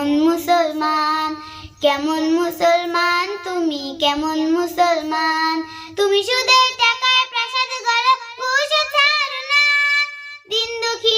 কেমন মুসলমান? কেমন মুসলমান? তুমি কেমন মুসলমান? তুমি সুদের টাকায় প্রাসাদ গড়ো ঘুষ ছাড়ো না। দিন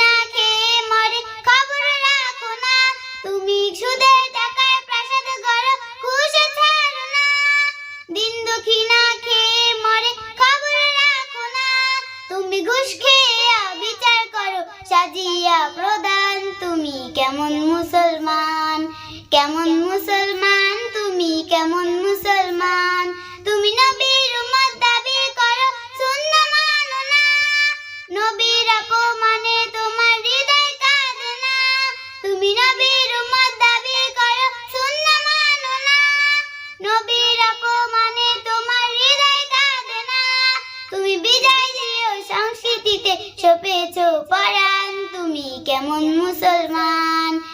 না খেয়ে মরে খবর রাখো না। তুমি সুদের টাকায় প্রাসাদ গড়ো ঘুষ ছাড়ো না। দিন না খেয়ে মরে খবর রাখো না। তুমি ঘুষ খেয়ে বিচার করো, সাজিয়া প্রদান। তুমি কেমন মুসলমান? কেমন মুসলমান? তুমি কেমন মুসলমান? তুমি নবীর উম্মত দাবি করো সুন্নাহ মানো না। নবীর অপমানে তোমার হৃদয় কাঁদে না। তুমি নবীর উম্মত দাবি করো সুন্নাহ মানো না। নবীর অপমানে তোমার হৃদয় কাঁদে না। তুমি বিজয় দিও সংস্কৃতিতে, সপেছো পরাণ। তুমি কেমন মুসলমান?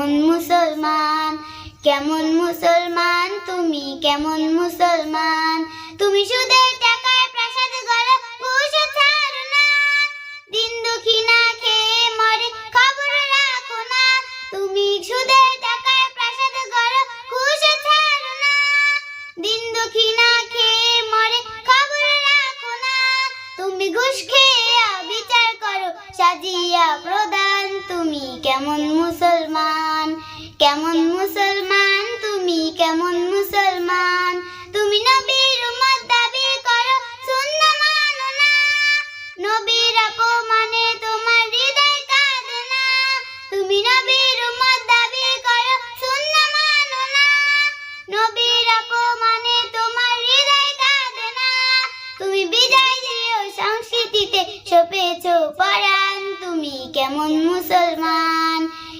কেমন মুসলমান? কেমন মুসলমান? তুমি কেমন মুসলমান? তুমি সুদের টাকায় প্রাসাদ গড়ো ঘুষ ছাড়ো না। দিন না খেয়ে মরে খবর রাখো না। তুমি সুদের টাকায় প্রাসাদ গড়ো ঘুষ ছাড়ো না। দিন না খেয়ে মরে খবর রাখো না। তুমি ঘুষ খেয়ে বিচার করো, সাজিয়া প্রদান। তুমি কেমন মুসলমান? কেমন মুসলমান? তুমি কেমন মুসলমান? তুমি নবীর উম্মত দাবি করো সুন্নাহ মানো না। নবীর অপমানে তোমার হৃদয় কাঁদে না। তুমি নবীর উম্মত দাবি করো সুন্নাহ মানো না। নবীর অপমানে তোমার হৃদয় কাঁদে না। তুমি বিজয় দিও সংস্কৃতিতে সপেছো পরাণ। তুমি কেমন মুসলমান?